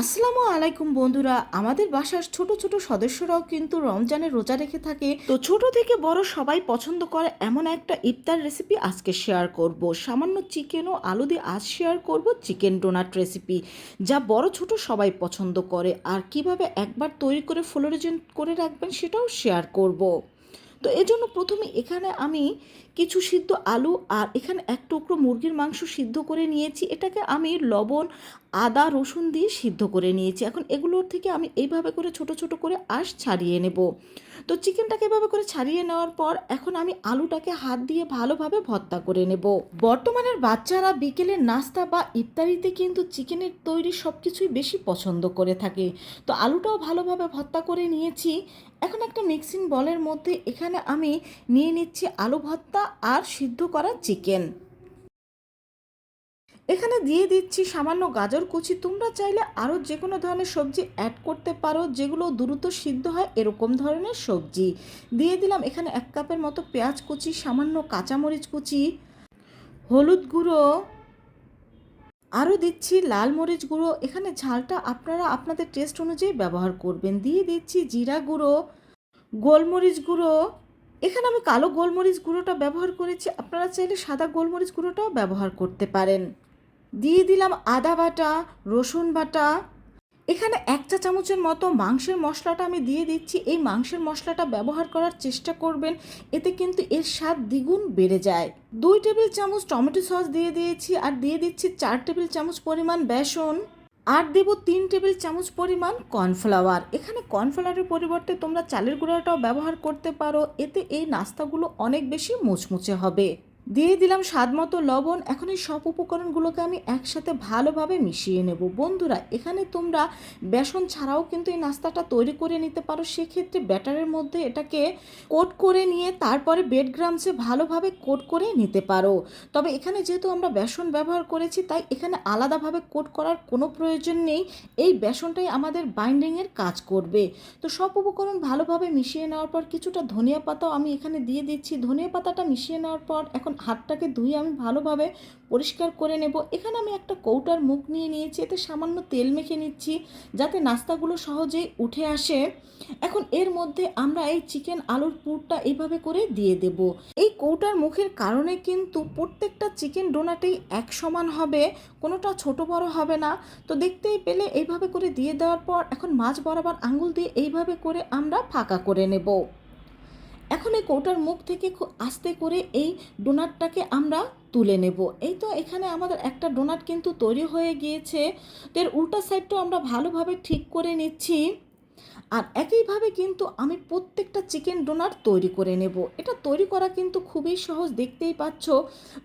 আসসালামু আলাইকুম বন্ধুরা। আমাদের বাসার ছোট ছোট সদস্যরাও কিন্তু রমজানের রোজা রেখে থাকে। তো ছোট থেকে বড় সবাই পছন্দ করে এমন একটা ইফতার রেসিপি আজকে শেয়ার করব। সামান্য চিকেন ও আলু দিয়ে আজ শেয়ার করব চিকেন ডোনাট রেসিপি যা বড় ছোট সবাই পছন্দ করে। আর কীভাবে একবার তৈরি করে ফ্লোরিজেন করে রাখবেন সেটাও শেয়ার করব। তো এজন্য প্রথমে এখানে আমি কিছু সিদ্ধ আলু আর এখানে এক টুকরো মুরগির মাংস সিদ্ধ করে নিয়েছি। এটাকে আমি লবণ, আদা, রসুন দিয়ে সিদ্ধ করে নিয়েছি। এখন এগুলোর থেকে আমি এইভাবে করে ছোট ছোট করে আঁশ ছাড়িয়ে নেব। তো চিকেনটাকে এভাবে করে ছাড়িয়ে নেওয়ার পর এখন আমি আলুটাকে হাত দিয়ে ভালোভাবে ভর্তা করে নেব। বর্তমানের বাচ্চারা বিকেলের নাস্তা বা ইত্যাদিতে কিন্তু চিকেনের তৈরি সব কিছুই বেশি পছন্দ করে থাকে। তো আলুটাও ভালোভাবে ভর্তা করে নিয়েছি। এখন একটা মিক্সিং বলের মধ্যে এখানে আমি নিয়ে নিচ্ছি আলু ভর্তা আর সিদ্ধ করা চিকেন এখানে দিয়ে দিচ্ছি সামান্য গাজর কুচি। তোমরা চাইলে আরও যে কোনো ধরনের সবজি অ্যাড করতে পারো, যেগুলো দ্রুত সিদ্ধ হয় এরকম ধরনের সবজি। দিয়ে দিলাম এখানে এক কাপের মতো পেঁয়াজ কুচি, সামান্য কাঁচামরিচ কুচি, হলুদ গুঁড়ো আরও দিচ্ছি লাল মরিচ গুঁড়ো। এখানে ঝালটা আপনারা আপনাদের টেস্ট অনুযায়ী ব্যবহার করবেন। দিয়ে দিচ্ছি জিরা গুঁড়ো, গোলমরিচ গুঁড়ো। এখানে আমি কালো গোলমরিচ গুঁড়োটা ব্যবহার করেছি। আপনারা চাইলে সাদা গোলমরিচ গুঁড়োটাও ব্যবহার করতে পারেন। দিয়ে দিলাম আদা বাটা, রসুন বাটা। এখানে এক চা চামচের মতো মাংসের মশলাটা আমি দিয়ে দিচ্ছি। এই মাংসের মশলাটা ব্যবহার করার চেষ্টা করবেন, এতে কিন্তু এর স্বাদ দ্বিগুণ বেড়ে যায়। দুই টেবিল চামচ টমেটো সস দিয়ে দিয়েছি আর দিয়ে দিচ্ছি চার টেবিল চামচ পরিমাণ বেসন আর দেব তিন টেবিল চামচ পরিমাণ কর্নফ্লাওয়ার। এখানে কর্নফ্লাওয়ারের পরিবর্তে তোমরা চালের গুঁড়াটাও ব্যবহার করতে পারো, এতে এই নাস্তাগুলো অনেক বেশি মুচমুচে হবে। দিয়ে দিলাম স্বাদ মতো লবণ। এখন এই সব উপকরণগুলোকে আমি একসাথে ভালোভাবে মিশিয়ে নেব। বন্ধুরা, এখানে তোমরা বেসন ছাড়াও কিন্তু এই নাস্তাটা তৈরি করে নিতে পারো। সেক্ষেত্রে ব্যাটারের মধ্যে এটাকে কোট করে নিয়ে তারপরে বেড গ্রামসে ভালোভাবে কোট করে নিতে পারো। তবে এখানে যেহেতু আমরা বেসন ব্যবহার করেছি, তাই এখানে আলাদাভাবে কোট করার কোনো প্রয়োজন নেই। এই বেসনটাই আমাদের বাইন্ডিংয়ের কাজ করবে। তো সব উপকরণ ভালোভাবে মিশিয়ে নেওয়ার পর কিছুটা ধনিয়া পাতাও আমি এখানে দিয়ে দিচ্ছি। ধনিয়া পাতাটা মিশিয়ে নেওয়ার পর এখন হাতটাকে ধুয়ে আমি ভালোভাবে পরিষ্কার করে নেব। এখানে আমি একটা কৌটার মুখ নিয়ে নিয়েছি, এতে সামান্য তেল মেখে নিচ্ছি যাতে নাস্তাগুলো সহজেই উঠে আসে। এখন এর মধ্যে আমরা এই চিকেন আলুর পুরটা এইভাবে করে দিয়ে দেব। এই কৌটার মুখের কারণে কিন্তু প্রত্যেকটা চিকেন ডোনাটেই এক সমান হবে, কোনোটা ছোট বড় হবে না। তো দেখতেই পেলে এইভাবে করে দিয়ে দেওয়ার পর এখন মাছ বরাবর আঙুল দিয়ে এইভাবে করে আমরা ফাঁকা করে নেব। এখন এই কৌটার মুখ থেকে খুব আস্তে করে এই ডোনাটটাকে আমরা তুলে নেব। এই তো এখানে আমাদের একটা ডোনাট কিন্তু তৈরি হয়ে গিয়েছে। এর উল্টা সাইডটাও আমরা ভালোভাবে ঠিক করে নিচ্ছি। আর একইভাবে কিন্তু আমি প্রত্যেকটা চিকেন ডোনাট তৈরি করে নেব। এটা তৈরি করা কিন্তু খুবই সহজ, দেখতেই পাচ্ছ।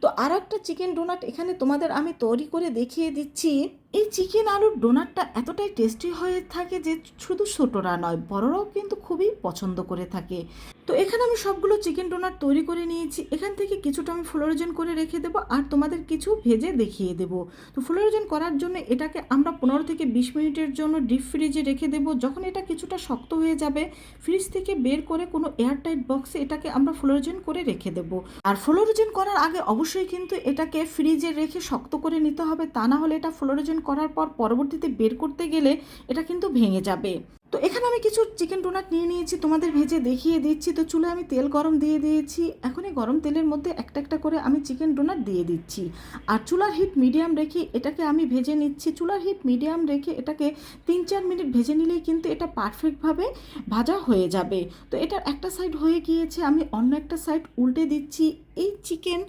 তো আর একটা চিকেন ডোনাট এখানে তোমাদের আমি তৈরি করে দেখিয়ে দিচ্ছি। এই চিকেন আলুর ডোনাটটা এতটাই টেস্টি হয়ে থাকে যে শুধু ছোটরা নয়, বড়রাও কিন্তু খুবই পছন্দ করে থাকে। তো এখানে আমি সবগুলো চিকেন ডোনাট তৈরি করে নিয়েছি। এখান থেকে কিছুটা আমি ফ্লোরোজেন করে রেখে দেবো আর তোমাদের কিছু ভেজে দেখিয়ে দেবো। তো ফ্লোরোজেন করার জন্য এটাকে আমরা পনেরো থেকে বিশ মিনিটের জন্য ডিপ ফ্রিজে রেখে দেবো। যখন এটা কিছুটা শক্ত হয়ে যাবে। ফ্রিজ থেকে বের করে কোনো এয়ারটাইট বক্সে এটাকে আমরা ফ্লোরোজেন করে রেখে দেব। আর ফ্লোরোজেন করার আগে অবশ্যই কিন্তু এটাকে ফ্রিজে রেখে শক্ত করে নিতে হবে। তা না হলে এটা ফ্লোরোজেন করার পর পরবর্তীতে বের করতে গেলে এটা কিন্তু ভেঙে যাবে। তো এখানে আমি কিছু চিকেন ডোনাট নিয়ে নিয়েছি, তোমাদের ভেজে দেখিয়ে দিচ্ছি। তো চুলে আমি তেল গরম দিয়ে দিয়েছি। এখন এই গরম তেলের মধ্যে একটা একটা করে আমি চিকেন ডোনাট দিয়ে দিচ্ছি। আর চুলার হিট মিডিয়াম রেখে এটাকে আমি ভেজে নিচ্ছি। চুলার হিট মিডিয়াম রেখে এটাকে তিন চার মিনিট ভেজে নিলেই কিন্তু এটা পারফেক্টভাবে ভাজা হয়ে যাবে। তো এটার একটা সাইড হয়ে গিয়েছে, আমি অন্য একটা সাইড উল্টে দিচ্ছি। এই চিকেন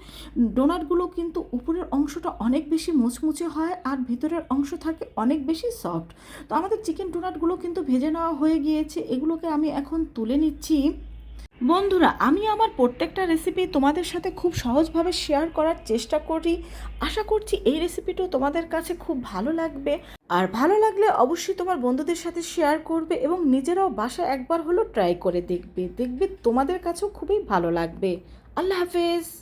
ডোনাটগুলো কিন্তু উপরের অংশটা অনেক বেশি মুচমুচে হয় আর ভিতরের অংশ থাকে অনেক বেশি সফট। তো আমাদের চিকেন ডোনাটগুলো কিন্তু ভেজে নেওয়া হয়ে গিয়েছে। এগুলোকে আমি এখন তুলে নিচ্ছি। বন্ধুরা, আমি আমার প্রত্যেকটা রেসিপি তোমাদের সাথে খুব সহজভাবে শেয়ার করার চেষ্টা করি। আশা করছি এই রেসিপিটাও তোমাদের কাছে খুব ভালো লাগবে। আর ভালো লাগলে অবশ্যই তোমার বন্ধুদের সাথে শেয়ার করবে এবং নিজেরাও বাসায় একবার হলো ট্রাই করে দেখবে। দেখবে তোমাদের কাছেও খুবই ভালো লাগবে। আল্লাহ হাফেজ